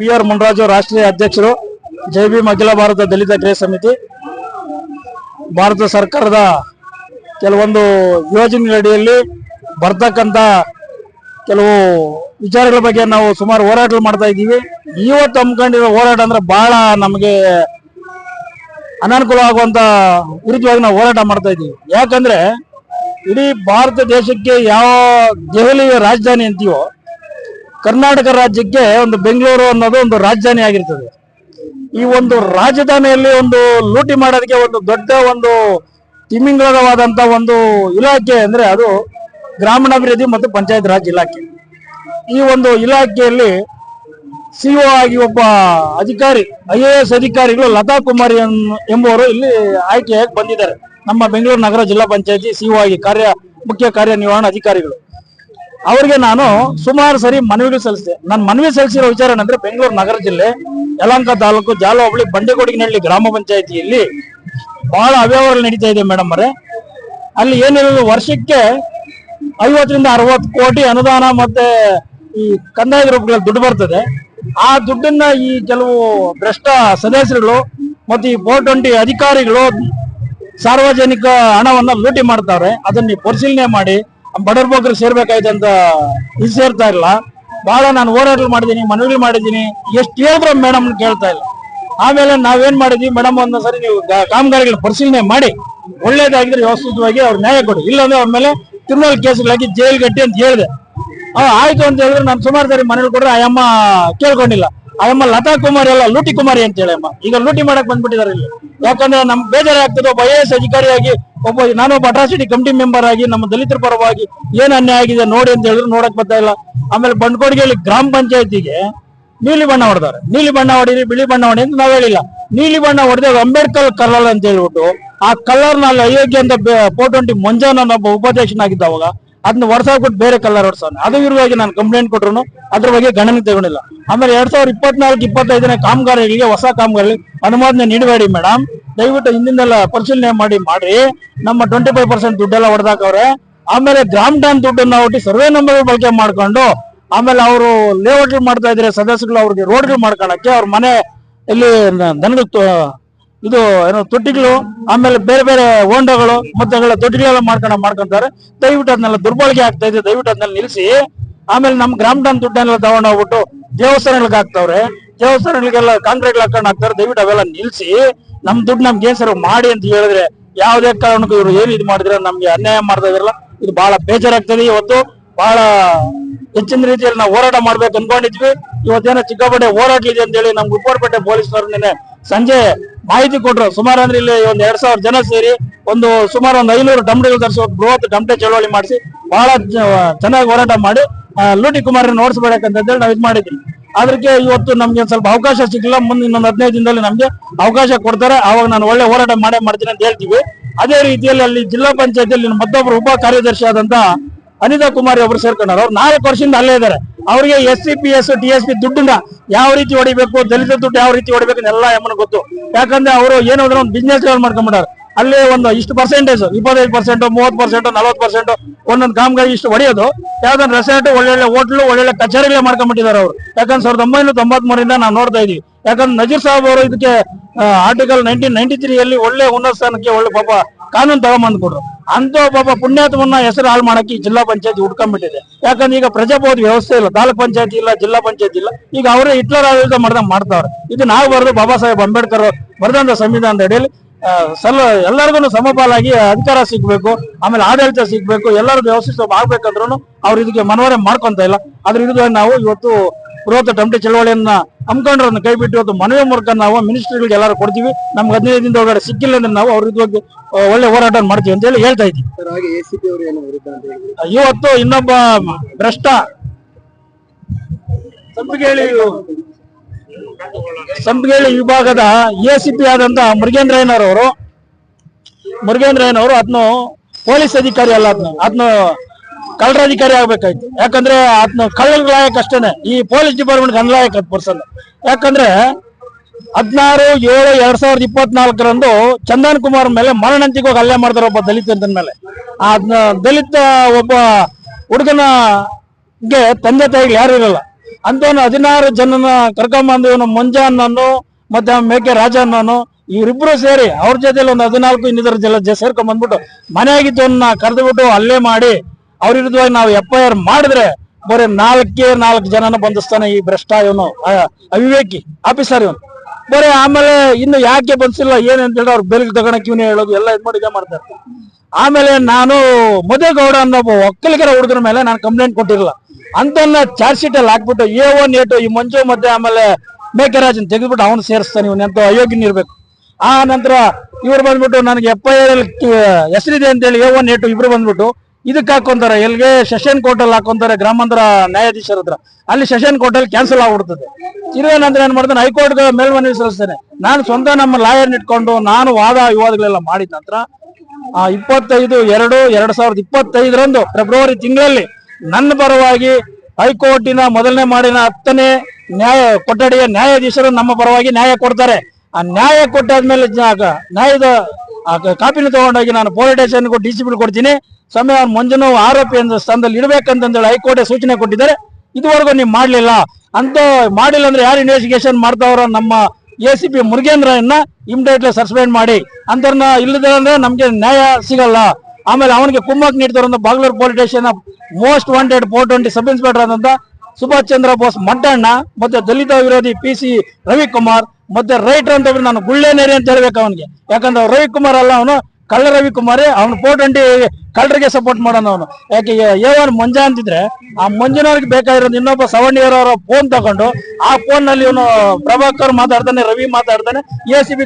P R Munraju ರಾಷ್ಟ್ರೀಯ ಅಧ್ಯಕ್ಷರು, ಜೈ B ಅಖಿಲ ಭಾರತ ದಲಿತ ಕ್ರಿಯಾ ಸಮಿತಿ, ಭಾರತ ಸರ್ಕಾರದ ಕೆಲವೊಂದು ಯೋಜನೆಗಳಡಿಯಲ್ಲಿ ಬರ್ತಕ್ಕಂಥ ಕೆಲವು ವಿಚಾರಗಳ ಬಗ್ಗೆ ನಾವು ಸುಮಾರು ಹೋರಾಟಗಳು ಮಾಡ್ತಾ ಇದ್ದೀವಿ. ಇವತ್ತು ಹಮ್ಮಿಕೊಂಡಿರೋ ಹೋರಾಟ ಅಂದ್ರೆ ಬಹಳ ನಮಗೆ ಅನಾನುಕೂಲ ಆಗುವಂತ ವಿರುದ್ಧವಾಗಿ ನಾವು ಹೋರಾಟ ಮಾಡ್ತಾ ಇದ್ದೀವಿ. ಯಾಕಂದ್ರೆ ಇಡೀ ಭಾರತ ದೇಶಕ್ಕೆ ಯಾವ ದೆಹಲಿಯ ರಾಜಧಾನಿ ಅಂತೀವೋ ಕರ್ನಾಟಕ ರಾಜ್ಯಕ್ಕೆ ಒಂದು ಬೆಂಗಳೂರು ಅನ್ನೋದು ಒಂದು ರಾಜಧಾನಿ ಆಗಿರ್ತದೆ. ಈ ಒಂದು ರಾಜಧಾನಿಯಲ್ಲಿ ಒಂದು ಲೂಟಿ ಮಾಡೋದಕ್ಕೆ ಒಂದು ದೊಡ್ಡ ಒಂದು ತಿಮಿಂಗಳವಾದಂತ ಒಂದು ಇಲಾಖೆ ಅಂದ್ರೆ ಅದು ಗ್ರಾಮೀಣಾಭಿವೃದ್ಧಿ ಮತ್ತು ಪಂಚಾಯತ್ ರಾಜ್ ಇಲಾಖೆ. ಈ ಒಂದು ಇಲಾಖೆಯಲ್ಲಿ ಸಿಒ ಆಗಿ ಒಬ್ಬ ಅಧಿಕಾರಿ ಐ ಎ ಎಸ್ ಅಧಿಕಾರಿಗಳು ಲತಾ ಕುಮಾರಿ ಎಂಬುವರು ಇಲ್ಲಿ ಆಯ್ಕೆಯಾಗಿ ಬಂದಿದ್ದಾರೆ. ನಮ್ಮ ಬೆಂಗಳೂರು ನಗರ ಜಿಲ್ಲಾ ಪಂಚಾಯತಿ ಸಿಒ ಆಗಿ ಕಾರ್ಯ, ಮುಖ್ಯ ಕಾರ್ಯನಿರ್ವಹಣಾಧಿಕಾರಿಗಳು ಅವರಿಗೆ ನಾನು ಸುಮಾರು ಸರಿ ಮನವಿಗಳು ಸಲ್ಲಿಸಿದೆ. ನನ್ನ ಮನವಿ ಸಲ್ಲಿಸಿರೋ ವಿಚಾರ ಏನಂದ್ರೆ ಬೆಂಗಳೂರು ನಗರ ಜಿಲ್ಲೆ, ಯಲಹಂಕ ತಾಲೂಕು ಜಾಲ ಹೋಬಳಿ ಗ್ರಾಮ ಪಂಚಾಯತಿಯಲ್ಲಿ ಬಹಳ ಅವ್ಯವಹಾರ ನಡೀತಾ ಇದೆ ಮೇಡಮ್ ಅವರೇ. ಅಲ್ಲಿ ಏನಿರೋದು ವರ್ಷಕ್ಕೆ ಐವತ್ತರಿಂದ ಅರವತ್ತು ಕೋಟಿ ಅನುದಾನ ಮತ್ತೆ ಈ ಕಂದಾಯ ರೂಪಗಳಲ್ಲಿ ದುಡ್ಡು ಬರ್ತದೆ. ಆ ದುಡ್ಡನ್ನ ಈ ಕೆಲವು ಭ್ರಷ್ಟ ಸದಸ್ಯರುಗಳು ಮತ್ತೆ ಈ ಟ್ವೆಂಟಿ ಅಧಿಕಾರಿಗಳು ಸಾರ್ವಜನಿಕ ಹಣವನ್ನ ಲೂಟಿ ಮಾಡ್ತಾರೆ. ಅದನ್ನ ಪರಿಶೀಲನೆ ಮಾಡಿ ಬಡವ್ರ ಬೋಕರ್ ಸೇರ್ಬೇಕಾಯ್ತು ಅಂತ ಇದು ಸೇರ್ತಾ ಇಲ್ಲ ಬಹಳ ನಾನು ಹೋರಾಟ ಮಾಡಿದ್ದೀನಿ, ಮನವಿ ಮಾಡಿದ್ದೀನಿ. ಎಷ್ಟು ಹೇಳಿದ್ರು ಮೇಡಮ್ ಕೇಳ್ತಾ ಇಲ್ಲ. ಆಮೇಲೆ ನಾವೇನ್ ಮಾಡಿದ್ವಿ ಮೇಡಮ್ ಒಂದೊಂದ್ಸರಿ ಸರಿ ನೀವು ಕಾಮಗಾರಿಗಳ ಪರಿಶೀಲನೆ ಮಾಡಿ. ಒಳ್ಳೇದಾಗಿದ್ರೆ ವ್ಯವಸ್ಥಿತವಾಗಿ ಅವ್ರು ನ್ಯಾಯ ಕೊಡಿ. ಇಲ್ಲಾಂದ್ರೆ ಅವ್ರ ಮೇಲೆ ಕ್ರಿಮಿನಲ್ ಕೇಸ್ಗಳಾಗಿ ಜೈಲ್ ಗಟ್ಟಿ ಅಂತ ಹೇಳಿದೆ. ಆಯ್ತು ಅಂತ ಹೇಳಿದ್ರೆ ನಾನು ಸುಮಾರು ಸರಿ ಮನೇಲಿ ಕೊಡ್ರೆ ಆಯಮ್ಮ ಕೇಳ್ಕೊಂಡಿಲ್ಲ. ಆಯಮ್ಮ ಲತಾ ಕುಮಾರಿ ಅಲ್ಲ, ಲೂಟಿ ಕುಮಾರಿ ಅಂತ ಹೇಳಿ ಅಮ್ಮ ಈಗ ಲೂಟಿ ಮಾಡಕ್ ಬಂದ್ಬಿಟ್ಟಿದ್ದಾರೆ ಇಲ್ಲಿ. ಯಾಕಂದ್ರೆ ನಮ್ ಬೇಜಾರಾಗ್ತದೆ ಒಬ್ಬ ಐ ಎಸ್ ಅಧಿಕಾರಿಯಾಗಿ, ಒಬ್ಬ ನಾನೊಬ್ಬ ಅಟ್ರಾಸಿಟಿ ಕಮಿಟಿ ಮೆಂಬರ್ ಆಗಿ, ನಮ್ಮ ದಲಿತರ ಪರವಾಗಿ ಏನ್ ಅನ್ಯಾಯ ಆಗಿದೆ ನೋಡಿ ಅಂತ ಹೇಳಿದ್ರು, ನೋಡಕ್ ಬರ್ತಾ ಇಲ್ಲ. ಆಮೇಲೆ ಬಂಡ್ಕೋಡಿಗೆಯಲ್ಲಿ ಗ್ರಾಮ ಪಂಚಾಯತಿಗೆ ನೀಲಿ ಬಣ್ಣ ಹೊಡೆದಾರೆ. ನೀಲಿ ಬಣ್ಣ ಹೊಡೀರಿ, ಬಿಳಿ ಬಣ್ಣ ಹೊಡಿ ಅಂತ ನಾವ್ ಹೇಳಿಲ್ಲ. ನೀಲಿ ಬಣ್ಣ ಹೊಡೆದ ಅಂಬೇಡ್ಕರ್ ಕಲರ್ ಅಂತ ಹೇಳ್ಬಿಟ್ಟು, ಆ ಕಲರ್ನಲ್ಲಿ ಅಯೋಗ್ಯ ಅಂತ ಫೋರ್ ಟ್ವೆಂಟಿ ಒಬ್ಬ ಉಪಾಧ್ಯಕ್ಷನಾಗಿದ್ದ ಅವಾಗ ಅದನ್ನ ಹೊಡ್ಸಾಕ್ಬಿಟ್ಟು ಬೇರೆ ಕಲರ್ ಹೊಡ್ಸೋಣ. ಅದು ಇರುವಾಗ ನಾನು ಕಂಪ್ಲೇಂಟ್ ಕೊಟ್ರು ಅದ್ರ ಬಗ್ಗೆ ಗಣನೆ ತಗೊಂಡಿಲ್ಲ. ಆಮೇಲೆ ಎರಡ್ ಸಾವಿರದ ಇಪ್ಪತ್ನಾಲ್ಕು, ಇಪ್ಪತ್ತೈದನೇ ಕಾಮಗಾರಿಗಳಿಗೆ, ಹೊಸ ಕಾಮಗಾರಿ ಅನುಮೋದನೆ ನೀಡಬೇಡಿ ಮೇಡಮ್ ದಯವಿಟ್ಟು ಹಿಂದಿಂದೆಲ್ಲ ಪರಿಶೀಲನೆ ಮಾಡಿ, ಮಾಡ್ರಿ. ನಮ್ಮ ಟ್ವೆಂಟಿ ಫೈವ್ ಪರ್ಸೆಂಟ್ ದುಡ್ಡೆಲ್ಲ ಹೊಡೆದಾಕವ್ರೆ. ಆಮೇಲೆ ಗ್ರಾಮ್ ಡ್ಯಾನ್ ದುಡ್ಡನ್ನ ಒಟ್ಟಿ ಸರ್ವೆ ನಂಬರ್ ಬಳಕೆ ಮಾಡ್ಕೊಂಡು, ಆಮೇಲೆ ಅವರು ಲೇಔಟ್ ಮಾಡ್ತಾ ಇದ್ರೆ ಸದಸ್ಯಗಳು ಅವ್ರಿಗೆ ರೋಡ್ಗಳು ಮಾಡ್ಕೊಳಕ್ಕೆ ಅವ್ರ ಮನೆ ಇಲ್ಲಿ ದನದ ಇದು ಏನೋ ತೊಟ್ಟಿಗಳು, ಆಮೇಲೆ ಬೇರೆ ಬೇರೆ ಹೋಂಡಗಳು, ಮತ್ತೆ ತೊಟ್ಟಿಗಳೆಲ್ಲ ಮಾಡ್ಕೊಂಡ ಮಾಡ್ಕೊಂತಾರೆ. ದಯವಿಟ್ಟು ಅದನ್ನೆಲ್ಲ ದುರ್ಬಳಕೆ ಆಗ್ತಾ ಇದೆ, ದಯವಿಟ್ಟು ಅದನ್ನೆಲ್ಲ ನಿಲ್ಲಿಸಿ ಆಮೇಲೆ ನಮ್ಮ ಗ್ರಾಮ ಡ್ಯಾನ್ ದುಡ್ಡನ್ನೆಲ್ಲ ತಗೊಂಡೋಗ್ಬಿಟ್ಟು ದೇವಸ್ಥಾನಗಳಿಗೆ ಹಾಕ್ತಾವ್ರೆ. ದೇವಸ್ಥಾನಗಳಿಗೆಲ್ಲ ಕಾಂಕ್ರೀಟ್ ಹಾಕೊಂಡು ಹಾಕ್ತಾರೆ, ದಯವಿಟ್ಟು ಅವೆಲ್ಲ ನಿಲ್ಸಿ. ನಮ್ ದುಡ್ಡು ನಮ್ಗೆ ಏನ್ ಸರ್ ಮಾಡಿ ಅಂತ ಹೇಳಿದ್ರೆ ಯಾವ್ದೇ ಕಾರಣಕ್ಕೂ ಇವರು ಏನ್ ಇದು ಮಾಡಿದ್ರೆ ನಮ್ಗೆ ಅನ್ಯಾಯ ಮಾಡ್ತಾ ಇದ್ರಲ್ಲ? ಇದು ಬಹಳ ಬೇಜಾರಾಗ್ತದೆ. ಇವತ್ತು ಬಹಳ ಹೆಚ್ಚಿನ ರೀತಿಯಲ್ಲಿ ನಾವು ಹೋರಾಟ ಮಾಡ್ಬೇಕು ಅನ್ಕೊಂಡಿದ್ವಿ. ಇವತ್ತೇನೋ ಚಿಕ್ಕಾಪಟ್ಟೆ ಹೋರಾಟ ಇದೆ ಅಂತ ಹೇಳಿ ನಮ್ಗೆ ಉಪ್ಪರಪೇಟೆ ಪೊಲೀಸರು ನಿನ್ನೆ ಸಂಜೆ ಮಾಹಿತಿ ಕೊಟ್ರು. ಸುಮಾರು ಅಂದ್ರೆ ಇಲ್ಲಿ ಒಂದ್ ಎರಡ್ ಸಾವಿರ ಜನ ಸೇರಿ ಒಂದು ಸುಮಾರು ಒಂದ್ ಐನೂರು ಟಮಟೆಗಳು ತರಿಸುವ ಬೃಹತ್ ಟಮಟೆ ಚಳವಳಿ ಮಾಡಿಸಿ ಬಹಳ ಚೆನ್ನಾಗಿ ಹೋರಾಟ ಮಾಡಿ ಲೂಟಿ ಕುಮಾರ್ ನೋಡ್ಸ್ಬೇಕಂತ ಹೇಳಿ ನಾವು ಇದು ಮಾಡಿದ್ವಿ. ಅದಕ್ಕೆ ಇವತ್ತು ನಮ್ಗೆ ಸ್ವಲ್ಪ ಅವಕಾಶ ಸಿಗ್ಲಿಲ್ಲ ಮುಂದೆ ಇನ್ನೊಂದು ಹದಿನೈದು ದಿನದಲ್ಲಿ ನಮ್ಗೆ ಅವಕಾಶ ಕೊಡ್ತಾರೆ. ಅವಾಗ ನಾನು ಒಳ್ಳೆ ಹೋರಾಟ ಮಾಡೇ ಮಾಡ್ತೀನಿ ಅಂತ ಹೇಳ್ತೀವಿ. ಅದೇ ರೀತಿಯಲ್ಲಿ ಅಲ್ಲಿ ಜಿಲ್ಲಾ ಪಂಚಾಯತಿಯಲ್ಲಿ ಮತ್ತೊಬ್ಬರು ಉಪ ಕಾರ್ಯದರ್ಶಿ ಆದಂತ ಅನಿತಾ ಕುಮಾರಿ ಒಬ್ರು ಸೇರ್ಕೊಂಡಾರ ಅವ್ರು ನಾಲ್ಕು ವರ್ಷದಿಂದ ಅಲ್ಲೇ ಇದ್ದಾರೆ. ಅವರಿಗೆ S C P, S T S P ದುಡ್ಡನ್ನ ಯಾವ ರೀತಿ ಹೊಡಿಬೇಕು, ದಲಿತ ದುಡ್ಡು ಯಾವ ರೀತಿ ಹೊಡಿಬೇಕು ಎಲ್ಲ ಎಮ್ಮನ ಗೊತ್ತು. ಯಾಕಂದ್ರೆ ಅವರು ಏನೋ ಒಂದು ಬಿಸ್ನೆಸ್ ಮಾಡ್ಕೊಂಡ್ಬಿಟ್ಟಾರೆ ಅಲ್ಲಿ ಒಂದು ಇಷ್ಟು ಪರ್ಸೆಂಟೇಜ್ ಇಪ್ಪತ್ತೈದು ಪರ್ಸೆಂಟ್ ಮೂವತ್ತು ಪರ್ಸೆಂಟ್ ನಲವತ್ತು ಪರ್ಸೆಂಟ್ ಒಂದೊಂದು ಕಾಮಗಾರಿ ಇಷ್ಟು ಹೊಡೆಯೋದು. ಯಾವ್ದೊಂದು ರೆಸಾರ್ಟ್ ಒಳ್ಳೊಳ್ಳೆ ಹೋಟ್ಲು ಒಳ್ಳೊಳ್ಳೆ ಕಚೇರಿಗಳೇ ಮಾಡ್ಕೊಂಡ್ಬಿಟ್ಟಿದ್ದಾರೆ ಅವರು. ಯಾಕಂದ್ರೆ ಸಾವಿರದ ಒಂಬೈನೂರ ತೊಂಬತ್ಮೂರಿಂದ ನಾವು ನೋಡ್ತಾ ಇದೀವಿ ಯಾಕಂದ್ರೆ ನಜೀರ್ ಸಾಹೇಬ್ ಅವರು ಇದಕ್ಕೆ ಆರ್ಟಿಕಲ್ ನೈನ್ಟೀನ್ ನೈನ್ಟಿ ತ್ರೀಯಲ್ಲಿ ಒಳ್ಳೆ ಉನ್ನತ ಸ್ಥಾನಕ್ಕೆ ಒಳ್ಳೆ ಪಾಪ ಕಾನೂನು ತಗೊಂಬಂದ್ ಕೊಡ್ರು ಅಂತ ಪಾಪ ಪುಣ್ಯಾತ್ಮನ್ನ ಹೆಸರು ಹಾಳು ಮಾಡಕ್ಕೆ ಜಿಲ್ಲಾ ಪಂಚಾಯತಿ ಹುಡ್ಕೊಂಡ್ಬಿಟ್ಟಿದೆ. ಯಾಕಂದ್ರೆ ಈಗ ಪ್ರಜಾಪ್ರಭುತ್ವ ವ್ಯವಸ್ಥೆ ಇಲ್ಲ. ತಾಲೂಕ್ ಪಂಚಾಯತಿ ಇಲ್ಲ, ಜಿಲ್ಲಾ ಪಂಚಾಯತಿ ಇಲ್ಲ. ಈಗ ಅವರೇ ಹಿಟ್ಲರ್ ಆಡಳಿತ ಮಾಡ್ದಂಗೆ ಮಾಡ್ತಾವ್ರೆ. ಇದು ನಾವು ಬರೆದು ಬಾಬಾ ಸಾಹೇಬ್ ಅಂಬೇಡ್ಕರ್ ಬರೆದಂತ ಸಂವಿಧಾನದ ಅಡಿಯಲ್ಲಿ ಸಲ್ಲ ಎಲ್ಲರಿಗೂ ಸಮಪಾಲಾಗಿ ಅಧಿಕಾರ ಸಿಗ್ಬೇಕು ಆಮೇಲೆ ಆಡಳಿತ ಸಿಗ್ಬೇಕು ಎಲ್ಲರೂ ವ್ಯವಸ್ಥಿತ ಆಗ್ಬೇಕಂದ್ರೂ ಅವ್ರು ಇದಕ್ಕೆ ಮನವರೆ ಮಾಡ್ಕೊಂತ ಇಲ್ಲ. ಅದ್ರ ಹಿಡಿದು ನಾವು ಇವತ್ತು ಬೃಹತ್ ಟಮಟೆ ಚಳವಳಿಯನ್ನ ಹಮ್ಮಿಕೊಂಡ್ರನ್ನ ಕೈ ಬಿಟ್ಟು ಇವತ್ತು ಮನವಿ ಮೂಲಕ ನಾವು ಮಿನಿಸ್ಟ್ರಿಗಳಿಗೆ ಎಲ್ಲರೂ ಕೊಡ್ತೀವಿ. ನಮ್ಗೆ ಹದಿನೈದು ದಿನದ ಒಳಗಡೆ ಸಿಕ್ಕಿಲ್ಲ ಅಂದ್ರೆ ನಾವು ಅವ್ರ ಇದ್ ಬಗ್ಗೆ ಒಳ್ಳೆ ಹೋರಾಟ ಮಾಡ್ತೀವಿ ಅಂತ ಹೇಳಿ ಹೇಳ್ತಾ ಇದ್ದೀವಿ. ಇವತ್ತು ಇನ್ನೊಬ್ಬ ಭ್ರಷ್ಟ. ಸಂಪಿಗೇಳಿ ಸಂಪಿಗೇಳಿ ವಿಭಾಗದ ಎ ಸಿ ಪಿ ಆದಂತ ಮುರುಗೇಂದ್ರಯ್ಯನವರು ಮುರುಗೇಂದ್ರಯ್ಯನವರು ಅದನ್ನು ಪೊಲೀಸ್ ಅಧಿಕಾರಿ ಅಲ್ಲ ಅದನ್ನ ಅದನ್ನು ಕಳ್ಳರ ಅಧಿಕಾರಿ ಆಗ್ಬೇಕಾಯ್ತು. ಯಾಕಂದ್ರೆ ಅದನ್ನ ಕಳ್ಳಲಾಯಕ್ ಅಷ್ಟೇನೆ. ಈ ಪೊಲೀಸ್ ಡಿಪಾರ್ಟ್ಮೆಂಟ್ ಅನ್ಲಾಯಕ್ ಪರ್ಸನ್. ಯಾಕಂದ್ರೆ ಹದಿನಾರು, ಏಳು, ಎರಡ್ ಸಾವಿರದ ಇಪ್ಪತ್ನಾಲ್ಕರಂದು ಚಂದನ್ ಕುಮಾರ್ ಮೇಲೆ ಮರಣಂತಿಗೆ ಹಲ್ಲೆ ಮಾಡ್ತಾರೆ ಒಬ್ಬ ದಲಿತ ಮೇಲೆ. ಆ ದಲಿತ ಒಬ್ಬ ಹುಡುಗನ ಗೆ ತಂದೆ ತಾಯಿಗಳು ಯಾರು ಇರಲ್ಲ. ಅಂತವನು ಹದಿನಾರು ಜನನ ಕರ್ಕೊಂಬಂದು ಮಂಜಾನನ್ನು ಮತ್ತೆ ಮೇಕೆ ರಾಜಣ್ಣನು, ಇವರಿಬ್ರು ಸೇರಿ ಅವ್ರ ಜೊತೆಲಿ ಒಂದು ಹದಿನಾಲ್ಕು ಇನ್ನಿತರ ಜಲ ಜ ಸೇರ್ಕೊಂಡ್ ಬಂದ್ಬಿಟ್ಟು ಮನೆಯಾಗಿದ್ದವನ್ನ ಕರೆದುಬಿಟ್ಟು ಅಲ್ಲೇ ಮಾಡಿ, ಅವ್ರ ನಾವು ಎಫ್ ಐ ಆರ್ ಮಾಡಿದ್ರೆ ಬರೀ ನಾಲ್ಕೇ ನಾಲ್ಕು ಜನನ ಬಂಧಿಸ್ತಾನೆ ಈ ಭ್ರಷ್ಟ ಇವನು ಅವಿವೇಕಿ ಆಫೀಸರ್ ಇವನು. ಬರೀ ಆಮೇಲೆ ಇನ್ನು ಯಾಕೆ ಬಂದಿಲ್ಲ ಏನಂತ ಅಂತ ಹೇಳಿ ಅವ್ರು ಬೆಲ್ಗೆ ತಗೊಳಕ್ ಇವನೇ ಹೇಳೋದು, ಎಲ್ಲ ಇದ್ ಮಾಡಿ ಇದೇ ಮಾಡ್ತಾರೆ ಆಮೇಲೆ ನಾನು ಮದೇಗೌಡ ಅನ್ನೋ ಒಕ್ಕಲಿಗರ ಹುಡುಗರ ಮೇಲೆ ನಾನು ಕಂಪ್ಲೇಂಟ್ ಕೊಟ್ಟಿರಲಿಲ್ಲ ಅಂತನ್ನ ಚಾರ್ಜ್ ಶೀಟ್ ಅಲ್ಲಿ ಹಾಕ್ಬಿಟ್ಟು ಎ ಒನ್ ಎ ಟು ಈ ಮಂಜು ಮತ್ತೆ ಆಮೇಲೆ ಮೇಕೆರಾಜನ್ ತೆಗೆದ್ಬಿಟ್ಟು ಅವನು ಸೇರಿಸ್ತಾನೆ ಇವನ್ ಎಂತ ಅಯೋಗ್ಯನ ಇರ್ಬೇಕು. ಆ ನಂತರ ಇವ್ರು ಬಂದ್ಬಿಟ್ಟು ನನಗೆ ಎಫ್ ಐ ಆರ್ ಹೆಸರಿದೆ ಅಂತೇಳಿ ಎ ಒನ್ ಎ ಟು ಇಬ್ರು ಬಂದ್ಬಿಟ್ಟು ಇದಕ್ಕೆ ಹಾಕೊಂತಾರೆ ಎಲ್ಲಿಗೆ ಸೆಷನ್ ಕೋರ್ಟ್ ಅಲ್ಲಿ ಹಾಕೊಂತಾರೆ ಗ್ರಾಮಾಂತರ ನ್ಯಾಯಾಧೀಶರ ಹತ್ರ. ಅಲ್ಲಿ ಸೆಷನ್ ಕೋರ್ಟ್ ಅಲ್ಲಿ ಕ್ಯಾನ್ಸಲ್ ಆಗ್ಬಿಡ್ತದೆ. ಇರುವ ನಂತರ ಏನ್ ಮಾಡ್ತಾನೆ ಹೈಕೋರ್ಟ್ ಮೇಲ್ಮನವಿ ಸಲ್ಲಿಸ್ತೇನೆ. ನಾನು ಸ್ವಂತ ನಮ್ಮ ಲಾಯರ್ ಇಟ್ಕೊಂಡು ನಾನು ವಾದ ವಿವಾದಗಳೆಲ್ಲ ಮಾಡಿದ ನಂತರ ಇಪ್ಪತ್ತೈದು, ಎರಡು, ಎರಡ್ ಸಾವಿರದ ಇಪ್ಪತ್ತೈದರಂದು ಫೆಬ್ರವರಿ ತಿಂಗಳಲ್ಲಿ ನನ್ನ ಪರವಾಗಿ ಹೈಕೋರ್ಟಿನ ಮೊದಲನೇ ಮಾಡಿನ ಹತ್ತನೇ ನ್ಯಾಯ, ಕೊಠಡಿಯ ನ್ಯಾಯಾಧೀಶರು ನಮ್ಮ ಪರವಾಗಿ ನ್ಯಾಯ ಕೊಡ್ತಾರೆ. ಆ ನ್ಯಾಯ ಕೊಟ್ಟಾದ್ಮೇಲೆ ನ್ಯಾಯದ ಕಾಪಿನ ತಗೊಂಡೋಗಿ ನಾನು ಪೊಲೀಸ್ ಸ್ಟೇಷನ್ ಡಿ ಸಿ ಕೊಡ್ತೀನಿ. ಸಮಯ ಮಂಜುನು ಆರೋಪಿ ಅಂತ ಸ್ಥಾನದಲ್ಲಿ ಇಡಬೇಕಂತಂದೇಳಿ ಹೈಕೋರ್ಟ್ ಸೂಚನೆ ಕೊಟ್ಟಿದ್ದಾರೆ. ಇದುವರೆಗೂ ನೀವು ಮಾಡಲಿಲ್ಲ. ಅಂತ ಮಾಡಿಲ್ಲ ಅಂದ್ರೆ ಯಾರು ಇನ್ವೆಸ್ಟಿಗೇಷನ್ ಮಾಡ್ತಾವ್ರ ನಮ್ಮ ಎ ಸಿ ಪಿ ಮುರುಗೇಂದ್ರನ್ನ ಇಮಿಡಿಯೇಟ್ಲಿ ಸಸ್ಪೆಂಡ್ ಮಾಡಿ. ಅಂತರ್ನ ಇಲ್ಲದೆ ಅಂದ್ರೆ ನಮಗೆ ನ್ಯಾಯ ಸಿಗಲ್ಲ. ಆಮೇಲೆ ಅವನಿಗೆ ಕುಮ್ಮಕ್ ನೀಡ್ತಾರಂತ Bagalur police station most wanted four twenty sub inspector ಆದಂತ ಸುಭಾಷ್ ಚಂದ್ರ ಬೋಸ್ ಮಡ್ಡಣ್ಣ, ಮತ್ತೆ ದಲಿತ ವಿರೋಧಿ ಪಿ ಸಿ ರವಿಕುಮಾರ್, ಮತ್ತೆ ರೈಟರ್ ಅಂತ ನಾನು ಗುಳ್ಳೇನೇರಿ ಅಂತ ಹೇಳ್ಬೇಕು ಅವನಿಗೆ. ಯಾಕಂದ್ರೆ ರವಿಕುಮಾರ್ ಅಲ್ಲ ಅವನು, ಕಳ್ಳ ರವಿಕುಮಾರ್, ಅವನು ಫೋರ್ ಟ್ವೆಂಟಿ ಕಳ್ಳರಿಗೆ ಸಪೋರ್ಟ್ ಮಾಡೋಣ ಅವನು. ಯಾಕೆ ಏವನ್ ಮಂಜ ಅಂತಿದ್ರೆ ಆ ಮಂಜುನವ್ರಿಗೆ ಬೇಕಾಗಿರೋದು ಇನ್ನೊಬ್ಬ ಸವರ್ಣಿಯರ್ ಅವರ ಫೋನ್ ತಗೊಂಡು, ಆ ಫೋನ್ನಲ್ಲಿ ಇವನು ಪ್ರಭಾಕರ್ ಮಾತಾಡ್ತಾನೆ, ರವಿ ಮಾತಾಡ್ತಾನೆ ಎ ಸಿ